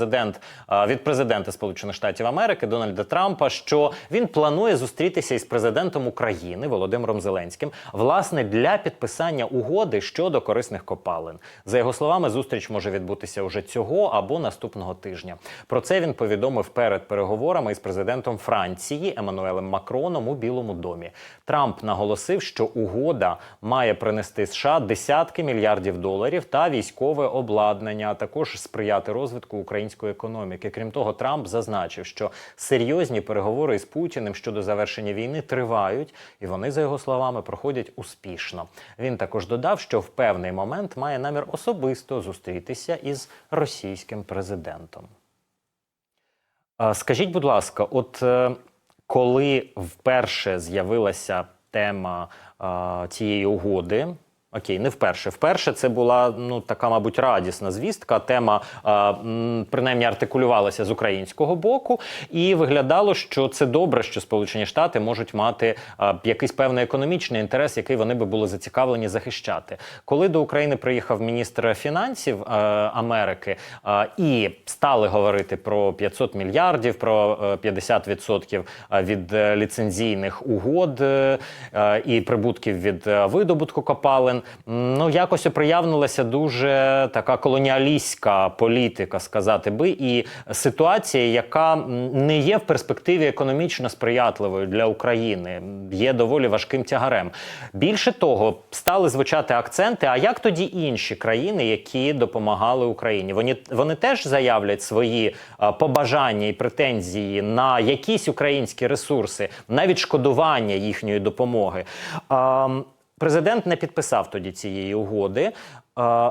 Президент від президента Сполучених Штатів Америки Дональда Трампа, що він планує зустрітися із президентом України Володимиром Зеленським, власне, для підписання угоди щодо корисних копалин. За його словами, зустріч може відбутися уже цього або наступного тижня. Про це він повідомив перед переговорами із президентом Франції Еммануелем Макроном у Білому домі. Трамп наголосив, що угода має принести США десятки мільярдів доларів та військове обладнання, а також сприяти розвитку української економіки. Крім того, Трамп зазначив, що серйозні переговори із Путіним щодо завершення війни тривають, і вони, за його словами, проходять успішно. Він також додав, що в певний момент має намір особисто зустрітися із російським президентом. Скажіть, будь ласка, от е, коли вперше з'явилася тема цієї угоди. Окей, не вперше. Вперше це була ну така, мабуть, радісна звістка. Тема м, принаймні артикулювалася з українського боку, і виглядало, що це добре, що Сполучені Штати можуть мати а, якийсь певний економічний інтерес, який вони би були зацікавлені захищати. Коли до України приїхав міністр фінансів а, Америки а, і стали говорити про 500 мільярдів, про е, 50% від е, ліцензійних угод е, е, і прибутків від е, видобутку копалин. Ну якось оприявнилася дуже така колоніалістська політика, сказати би, і ситуація, яка не є в перспективі економічно сприятливою для України, є доволі важким тягарем. Більше того, стали звучати акценти. А як тоді інші країни, які допомагали Україні? Вони вони теж заявлять свої побажання і претензії на якісь українські ресурси, на відшкодування їхньої допомоги. Президент не підписав тоді цієї угоди. Е,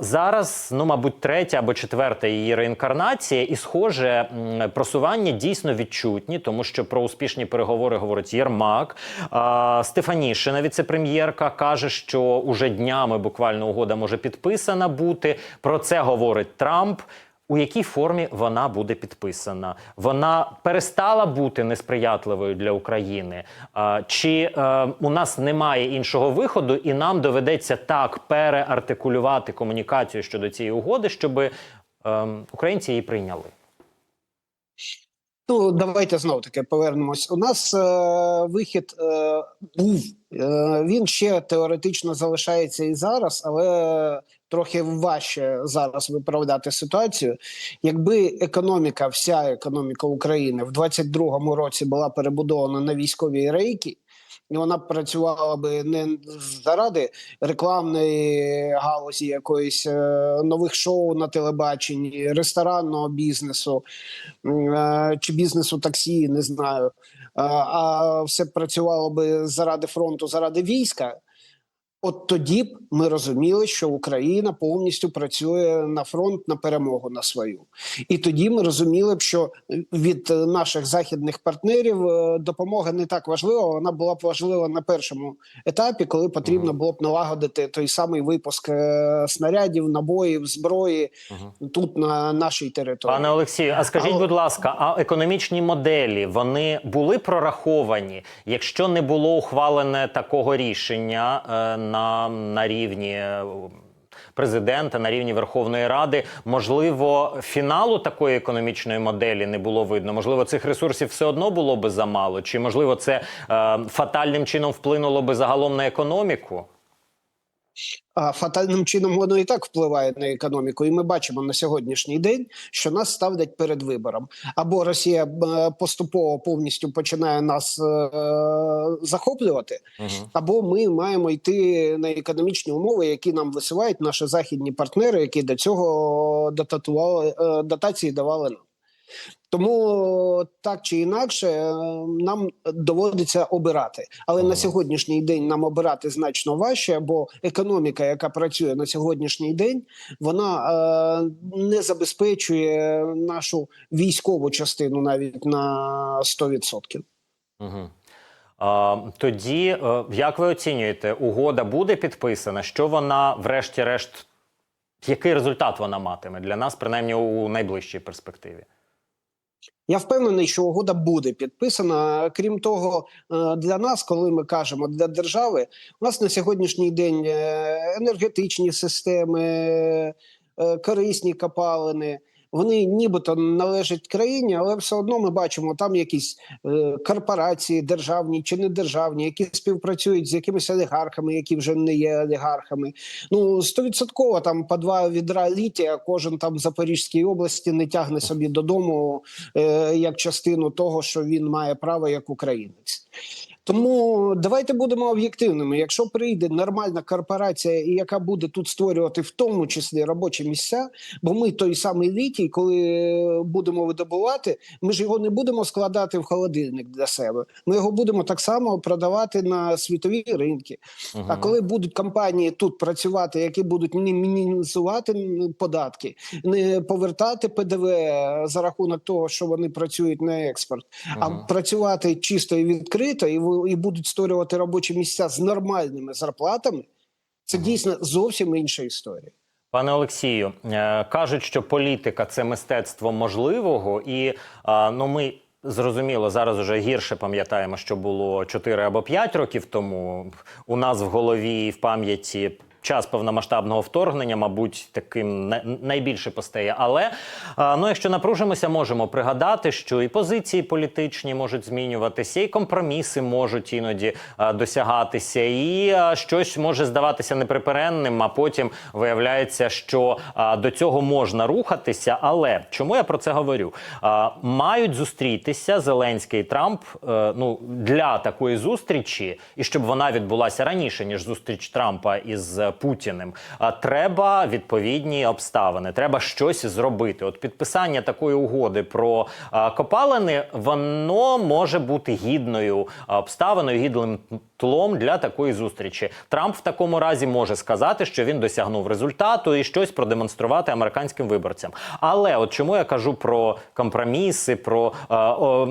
Зараз, ну мабуть, третя або четверта її реінкарнація, і схоже, просування дійсно відчутні, тому що про успішні переговори говорить Єрмак. Е, Стефанішина, віцепрем'єрка, каже, що уже днями буквально угода може підписана бути. Про це говорить Трамп. У якій формі вона буде підписана? Вона перестала бути несприятливою для України? Чи е, у нас немає іншого виходу, і нам доведеться так переартикулювати комунікацію щодо цієї угоди, щоб е, українці її прийняли? Ну, давайте знов таки повернемось. У нас е, вихід е, був. Е, він ще теоретично залишається і зараз, але трохи важче зараз виправдати ситуацію. Якби економіка, вся економіка України в 22-му році була перебудована на військові рейки. І вона працювала би не заради рекламної галузі, якоїсь е, нових шоу на телебаченні, ресторанного бізнесу е, чи бізнесу таксі, не знаю. А, а все працювало би заради фронту, заради війська. От тоді б ми розуміли, що Україна повністю працює на фронт на перемогу на свою, і тоді ми розуміли б, що від наших західних партнерів е, допомога не так важлива. Вона була б важлива на першому етапі, коли потрібно було б налагодити той самий випуск е, снарядів, набоїв, зброї тут на нашій території. Пане Олексію, а скажіть, Але- будь ласка, а економічні моделі вони були прораховані, якщо не було ухвалене такого рішення е, на, на рівні. е, Президента на рівні Верховної Ради, можливо, фіналу такої економічної моделі не було видно. Можливо, цих ресурсів все одно було би замало, чи можливо це е, фатальним чином вплинуло би загалом на економіку? А фатальним чином воно і так впливає на економіку, і ми бачимо на сьогоднішній день, що нас ставлять перед вибором. Або Росія е, поступово повністю починає нас е, захоплювати, або ми маємо йти на економічні умови, які нам висувають наші західні партнери, які до цього дотатували е, дотації давали нам. Тому так чи інакше е, нам доводиться обирати. Але на сьогоднішній день нам обирати значно важче, бо економіка, яка працює на сьогоднішній день, вона е, не забезпечує нашу військову частину навіть на 100%. Угу. А, тоді, е, як ви оцінюєте, угода буде підписана? Що вона, врешті-решт, який результат вона матиме для нас, принаймні у найближчій перспективі? Я впевнений, що угода буде підписана. Крім того, е, для нас, коли ми кажемо для держави, у нас на сьогоднішній день е, енергетичні системи, е, корисні копалини. Вони нібито належать країні, але все одно ми бачимо там якісь е, корпорації, державні чи недержавні, які співпрацюють з якимись олігархами, які вже не є олігархами. Ну стовідсотково там по два відра літія кожен там в Запорізькій області не тягне собі додому е, як частину того, що він має право як українець. Тому давайте будемо об'єктивними. Якщо прийде нормальна корпорація, яка буде тут створювати в тому числі робочі місця, бо ми той самий літій, коли будемо видобувати, ми ж його не будемо складати в холодильник для себе. Ми його будемо так само продавати на світові ринки. Мгм. А коли будуть компанії тут працювати, які будуть мінімізувати податки, не повертати ПДВ за рахунок того, що вони працюють на експорт, а працювати чисто і відкрито, і, і будуть створювати робочі місця з нормальними зарплатами, це дійсно зовсім інша історія. Пане Олексію, е, кажуть, що політика це мистецтво можливого, і ну ми. Зрозуміло, зараз уже гірше пам'ятаємо, що було 4 або 5 років тому. У нас в голові і в пам'яті час повномасштабного вторгнення, мабуть, таким на- найбільше постає. Але ну, якщо напружимося, можемо пригадати, що і позиції політичні можуть змінюватися, і компроміси можуть іноді досягатися, і щось може здаватися неприперенним, а потім виявляється, що до цього можна рухатися. Але чому я про це говорю? Мають зустрітися Зеленський і Трамп е, ну, для такої зустрічі, і щоб вона відбулася раніше, ніж зустріч Трампа із Путіним. Треба відповідні обставини, треба щось зробити. От підписання такої угоди про копалини, воно може бути гідною обставиною, гідним тлом для такої зустрічі. Трамп в такому разі може сказати, що він досягнув результату і щось продемонструвати американським виборцям. Але от чому я кажу про компроміси, про е, о,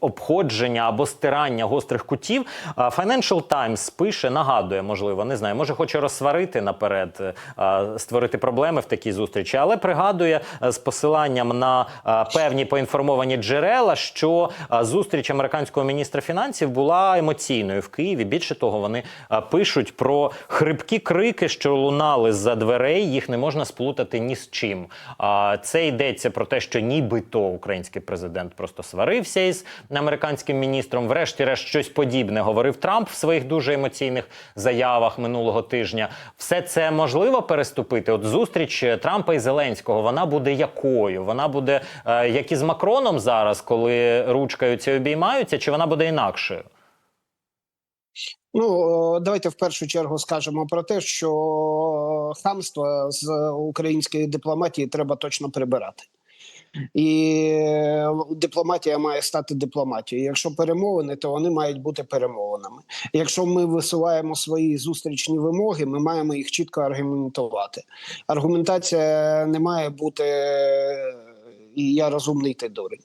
обходження або стирання гострих кутів. е, Financial Times пише, нагадує, можливо, не знаю, може хоче розсварити наперед, е, створити проблеми в такій зустрічі, але пригадує е, з посиланням на е, певні поінформовані джерела, що е, зустріч американського міністра фінансів була емоційною в Києві. Більше того, вони пишуть про хрипкі крики, що лунали з-за дверей. Їх не можна сплутати ні з чим. Це йдеться про те, що нібито український президент просто сварився із американським міністром. Врешті-решт щось подібне говорив Трамп в своїх дуже емоційних заявах минулого тижня. Все це можливо переступити. От зустріч Трампа і Зеленського вона буде якою? Вона буде е, як із Макроном зараз, коли ручкаються і обіймаються, чи вона буде інакшою? Ну е, давайте в першу чергу скажемо про те, що хамство з української дипломатії треба точно прибирати. І дипломатія має стати дипломатією. Якщо перемовини, то вони мають бути перемовинами. Якщо ми висуваємо свої зустрічні вимоги, ми маємо їх чітко аргументувати. Аргументація не має бути і я розумний ти дурень.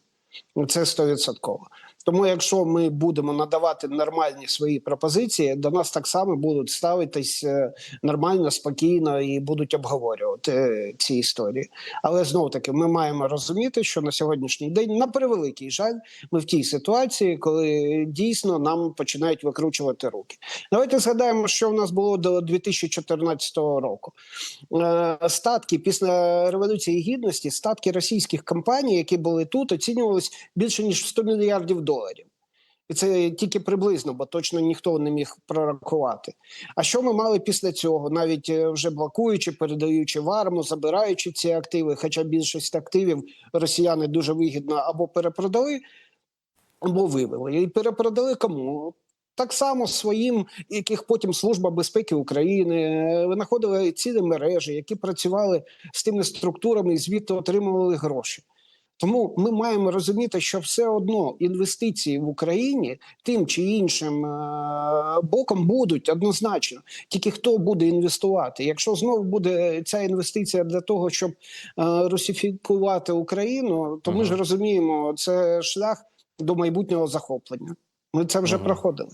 Це стовідсотково. Тому, якщо ми будемо надавати нормальні свої пропозиції, до нас так само будуть ставитись е, нормально, спокійно і будуть обговорювати е, ці історії. Але знов таки ми маємо розуміти, що на сьогоднішній день, на превеликий жаль, ми в тій ситуації, коли дійсно нам починають викручувати руки. Давайте згадаємо, що в нас було до 2014 року. Е, Статки після революції гідності, статки російських компаній, які були тут, оцінювались більше ніж в 100 мільярдів доларів. І це тільки приблизно, бо точно ніхто не міг прорахувати. А що ми мали після цього, навіть е, вже блокуючи, передаючи в арму, забираючи ці активи, хоча більшість активів росіяни дуже вигідно або перепродали, або вивели. І перепродали кому? Так само своїм, яких потім Служба безпеки України е, винаходили цілі мережі, які працювали з тими структурами і звідти отримували гроші. Тому ми маємо розуміти, що все одно інвестиції в Україні тим чи іншим е, боком будуть однозначно. Тільки хто буде інвестувати? Якщо знову буде ця інвестиція для того, щоб е, русифікувати Україну, то ми Мгм. ж розуміємо, це шлях до майбутнього захоплення. Ми це вже Мгм. проходили.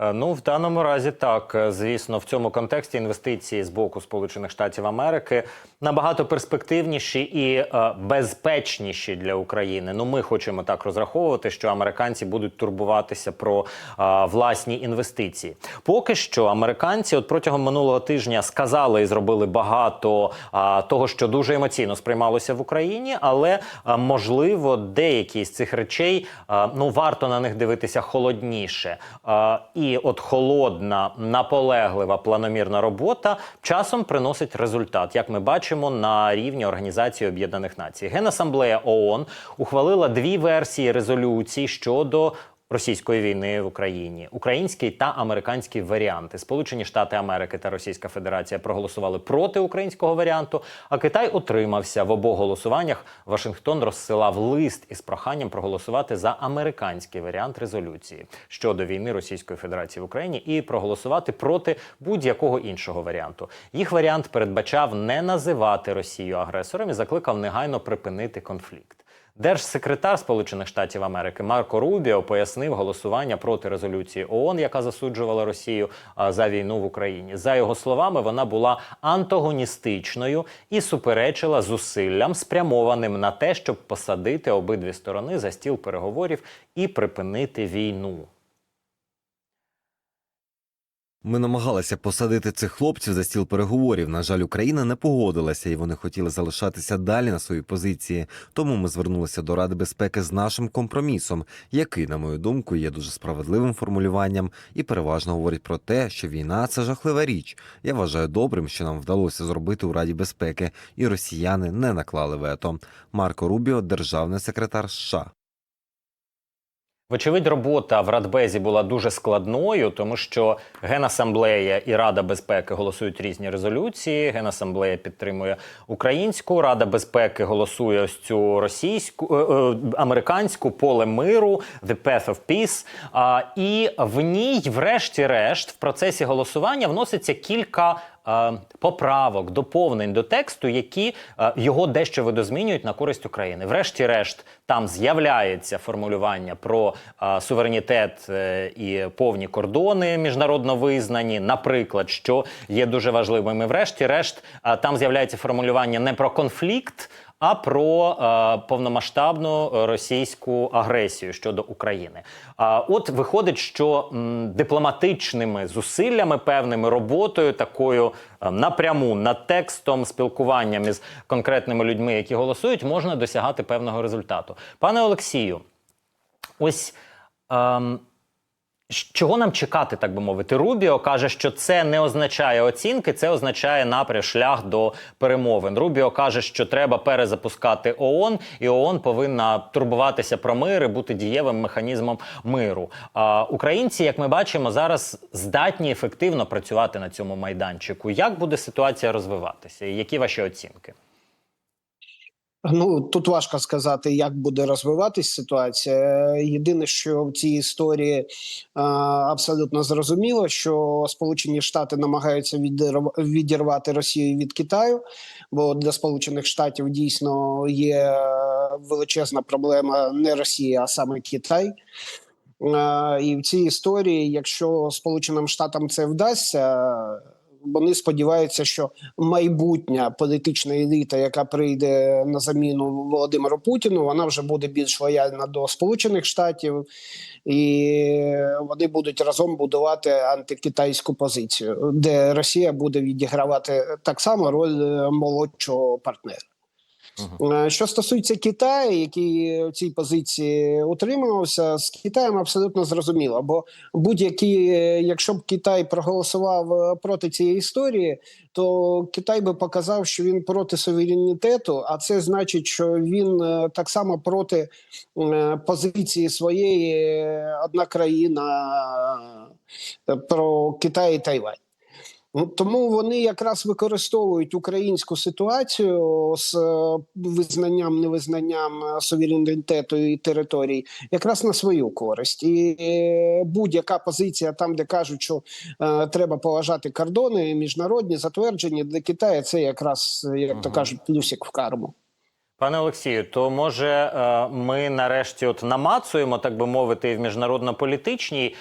Е, Ну, в даному разі так. Е, Звісно, в цьому контексті інвестиції з боку Сполучених Штатів Америки набагато перспективніші і е, безпечніші для України. Ну, ми хочемо так розраховувати, що американці будуть турбуватися про е, власні інвестиції. Поки що американці, от протягом минулого тижня, сказали і зробили багато е, того, що дуже емоційно сприймалося в Україні, але е, можливо деякі з цих речей е, ну варто на них дивитися холодніше. Е, І от холодна, наполеглива планомірна робота часом приносить результат, як ми бачимо на рівні Організації Об'єднаних Націй. Генасамблея ООН ухвалила дві версії резолюцій щодо. Російської війни в Україні, український та американський варіанти. Сполучені Штати Америки та Російська Федерація проголосували проти українського варіанту. А Китай утримався в обох голосуваннях. Вашингтон розсилав лист із проханням проголосувати за американський варіант резолюції щодо війни Російської Федерації в Україні і проголосувати проти будь-якого іншого варіанту. Їх варіант передбачав не називати Росію агресором і закликав негайно припинити конфлікт. Держсекретар Сполучених Штатів Америки Марко Рубіо пояснив голосування проти резолюції ООН, яка засуджувала Росію за війну в Україні. За його словами, вона була антагоністичною і суперечила зусиллям, спрямованим на те, щоб посадити обидві сторони за стіл переговорів і припинити війну. Ми намагалися посадити цих хлопців за стіл переговорів. На жаль, Україна не погодилася, і вони хотіли залишатися далі на своїй позиції. Тому ми звернулися до Ради безпеки з нашим компромісом, який, на мою думку, є дуже справедливим формулюванням і переважно говорить про те, що війна це жахлива річ. Я вважаю добрим, що нам вдалося зробити у Раді безпеки, і росіяни не наклали вето. Марко Рубіо, державний секретар США. Вочевидь, робота в Радбезі була дуже складною, тому що Генасамблея і Рада безпеки голосують різні резолюції. Генасамблея підтримує українську, Рада безпеки голосує ось цю російську е, е, американську поле миру, The Path of Peace. А, і в ній, врешті-решт, в процесі голосування вноситься кілька. Е, Поправок, доповнень до тексту, які е, його дещо видозмінюють на користь України. Врешті-решт, там з'являється формулювання про е, суверенітет і повні кордони міжнародно визнані, наприклад, що є дуже важливим. І врешті-решт, там з'являється формулювання не про конфлікт. А про е, повномасштабну російську агресію щодо України. А от виходить, що м, дипломатичними зусиллями, певними роботою, такою е, напряму над текстом, спілкуванням із конкретними людьми, які голосують, можна досягати певного результату. Пане Олексію, ось. Щ- Чого нам чекати, так би мовити? Рубіо каже, що це не означає оцінки, це означає напрям шлях до перемовин. Рубіо каже, що треба перезапускати ООН, і ООН повинна турбуватися про мир і бути дієвим механізмом миру. А українці, як ми бачимо, зараз здатні ефективно працювати на цьому майданчику. Як буде ситуація розвиватися? І які ваші оцінки? Ну тут важко сказати, як буде розвиватись ситуація. Єдине, що в цій історії а, абсолютно зрозуміло, що Сполучені Штати намагаються відірв- відірвати Росію від Китаю, бо для Сполучених Штатів дійсно є величезна проблема не Росія, а саме Китай. А, І в цій історії, якщо Сполученим Штатам це вдасться, вони сподіваються, що майбутня політична еліта, яка прийде на заміну Володимиру Путіну, вона вже буде більш лояльна до Сполучених Штатів, і вони будуть разом будувати антикитайську позицію, де Росія буде відігравати так само роль е, молодшого партнера. Е, Що стосується Китаю, який в цій позиції утримувався, з Китаєм абсолютно зрозуміло. Бо будь-які, е, якщо б Китай проголосував е, проти цієї історії, то Китай би показав, що він проти суверенітету, а це значить, що він так само проти позиції своєї одна країна про Китай і Тайвань. Ну, Тому вони якраз використовують українську ситуацію з е, визнанням, невизнанням е, суверенітету і територій, якраз на свою користь. І е, будь-яка позиція там, де кажуть, що е, треба поважати кордони міжнародні затверджені для Китаю, це якраз, як то кажуть, плюсик в карму. Пане Олексію, то може ми нарешті от намацуємо, так би мовити, в міжнародно-політичній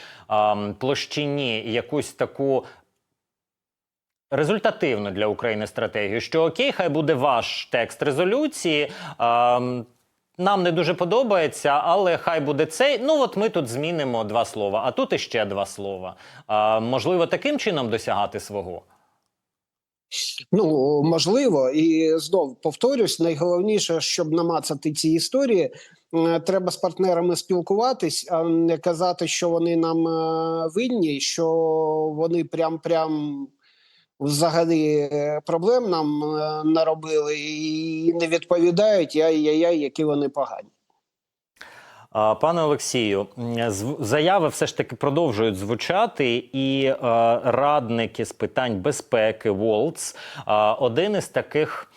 площині якусь таку результативну для України стратегію, що окей, хай буде ваш текст резолюції. ем, нам не дуже подобається, але хай буде цей. Ну от ми тут змінимо два слова, а тут іще два слова. Е, можливо, таким чином досягати свого. Ну можливо, і знов повторюсь, найголовніше, щоб намацати ці історії, е, треба з партнерами спілкуватись, а не казати, що вони нам е, винні, що вони прям прям взагалі е, проблем нам е, наробили і не відповідають. Яй-яй-яй, які вони погані. Пане Олексію, заяви все ж таки продовжують звучати, і е, радники з питань безпеки Волц один із таких.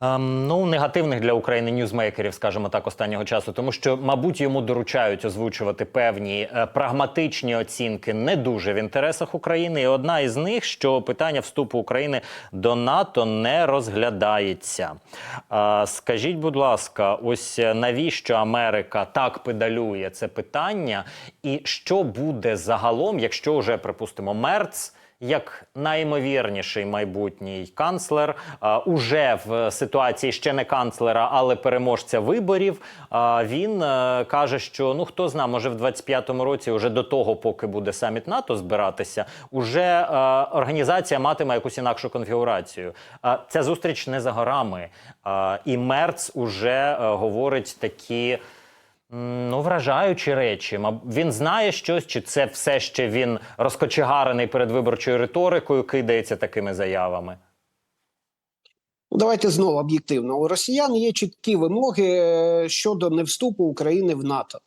Ем, Ну, негативних для України ньюзмейкерів, скажімо так, останнього часу, тому що, мабуть, йому доручають озвучувати певні е, прагматичні оцінки не дуже в інтересах України. І одна із них, що питання вступу України до НАТО не розглядається. А, скажіть, будь ласка, ось е, навіщо Америка так педалює це питання, і що буде загалом, якщо вже припустимо Мерц як найімовірніший майбутній канцлер, уже в ситуації ще не канцлера, але переможця виборів. А, він е, каже, що ну хто зна, може в 25-му році, уже до того, поки буде саміт НАТО збиратися, уже е, організація матиме якусь інакшу конфігурацію. А ця зустріч не за горами. І Мерц уже е, говорить такі. Ну, вражаючі речі. Він знає щось, чи це все ще він розкочегарений перед виборчою риторикою, кидається такими заявами. Ну, Давайте знову об'єктивно. У росіян є чіткі вимоги е, щодо невступу України в НАТО.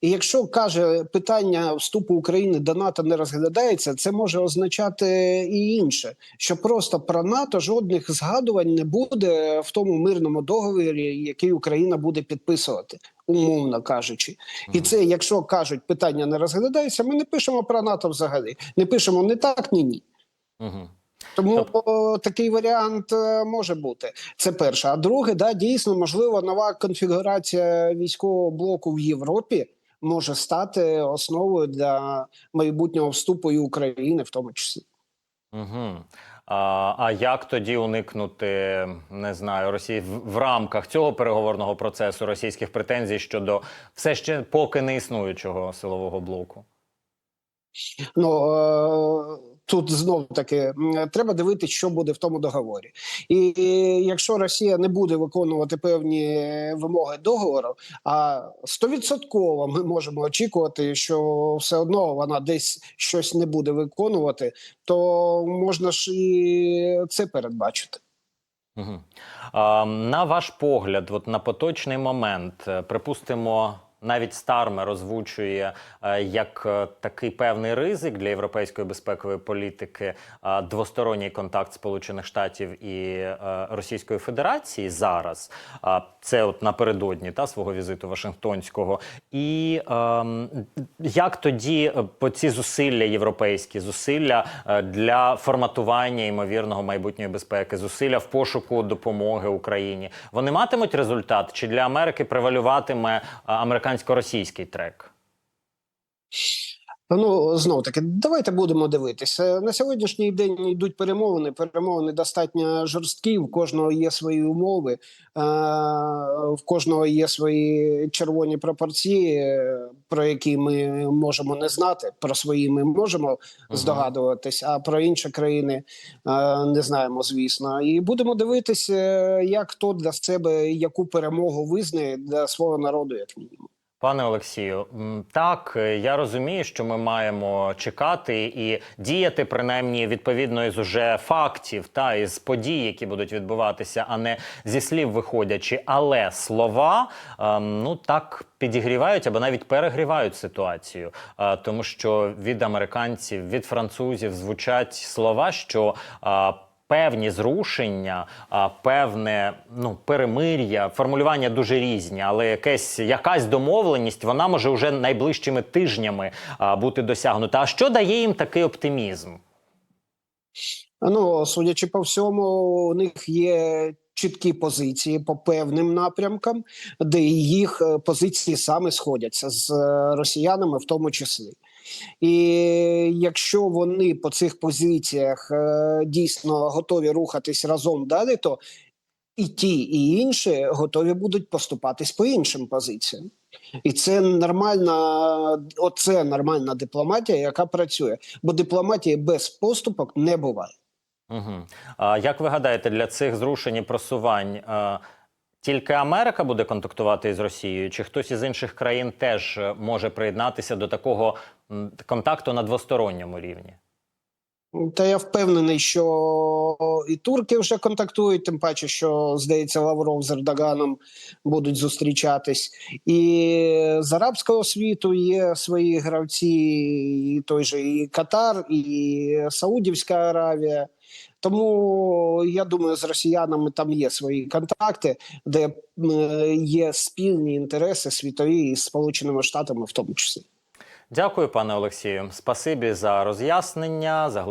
І якщо каже питання вступу України до НАТО не розглядається, це може означати і інше, що просто про НАТО жодних згадувань не буде в тому мирному договорі, який Україна буде підписувати, умовно кажучи. І це, якщо кажуть, питання не розглядається, ми не пишемо про НАТО взагалі. Не пишемо ні так, ні ні. Угу. Тому о, такий варіант е, може бути. Це перше. А друге, да, дійсно, можливо, нова конфігурація військового блоку в Європі може стати основою для майбутнього вступу і України, в тому числі. Угу. А, а як тоді уникнути, не знаю, Росії в, в рамках цього переговорного процесу російських претензій щодо все ще поки не існуючого силового блоку? Ну е, тут знов таки треба дивитися, що буде в тому договорі. І, якщо Росія не буде виконувати певні вимоги договору, а стовідсотково ми можемо очікувати, що все одно вона десь щось не буде виконувати, то можна ж і це передбачити. Угу. А, на ваш погляд, от на поточний момент, е, припустимо, навіть Стармер озвучує е, як е, такий певний ризик для європейської безпекової політики е, двосторонній контакт Сполучених Штатів і Російської Федерації зараз. Це от напередодні та свого візиту Вашингтонського. І ем, як тоді по ці зусилля європейські зусилля для форматування ймовірного майбутньої безпеки, зусилля в пошуку допомоги Україні, вони матимуть результат? Чи для Америки превалюватиме е, американсько-російський трек? Ну знов таки, давайте будемо дивитися. На сьогоднішній день йдуть перемовини. Перемовини достатньо жорсткі. В кожного є свої умови, в кожного є свої червоні пропорції, про які ми можемо не знати. Про свої ми можемо здогадуватись, а про інші країни не знаємо, звісно. І будемо дивитися, як хто для себе яку перемогу визнає для свого народу, як мінімум. Пане Олексію, так е, я розумію, що ми маємо чекати і діяти принаймні відповідно із уже фактів та із подій, які будуть відбуватися, а не зі слів виходячи. Але слова ем, ну так підігрівають або навіть перегрівають ситуацію, Е, тому що від американців, від французів звучать слова, що е, Певні зрушення, певне ну перемир'я, формулювання дуже різні, але якась якась домовленість вона може вже найближчими тижнями бути досягнута. А що дає їм такий оптимізм? Ну, судячи по всьому, у них є чіткі позиції по певним напрямкам, де їх е, позиції саме сходяться з е, росіянами, в тому числі. І якщо вони по цих позиціях е, дійсно готові рухатись разом далі, то і ті, і інші готові будуть поступатись по іншим позиціям. І це нормальна, оце нормальна дипломатія, яка працює. Бо дипломатії без поступок не буває. Угу. А як ви гадаєте, для цих зрушень і просувань е, тільки Америка буде контактувати із Росією, чи хтось із інших країн теж е, може приєднатися до такого контакту на двосторонньому рівні? Та я впевнений, що і турки вже контактують, тим паче, що здається, Лавров з Ердоганом будуть зустрічатись. І з арабського світу є свої гравці, і той же і Катар, і Саудівська Аравія. Тому я думаю, з росіянами там є свої контакти, де е, є спільні інтереси світові і Сполученими Штатами, в тому числі. Дякую, пане Олексію. Спасибі за роз'яснення. за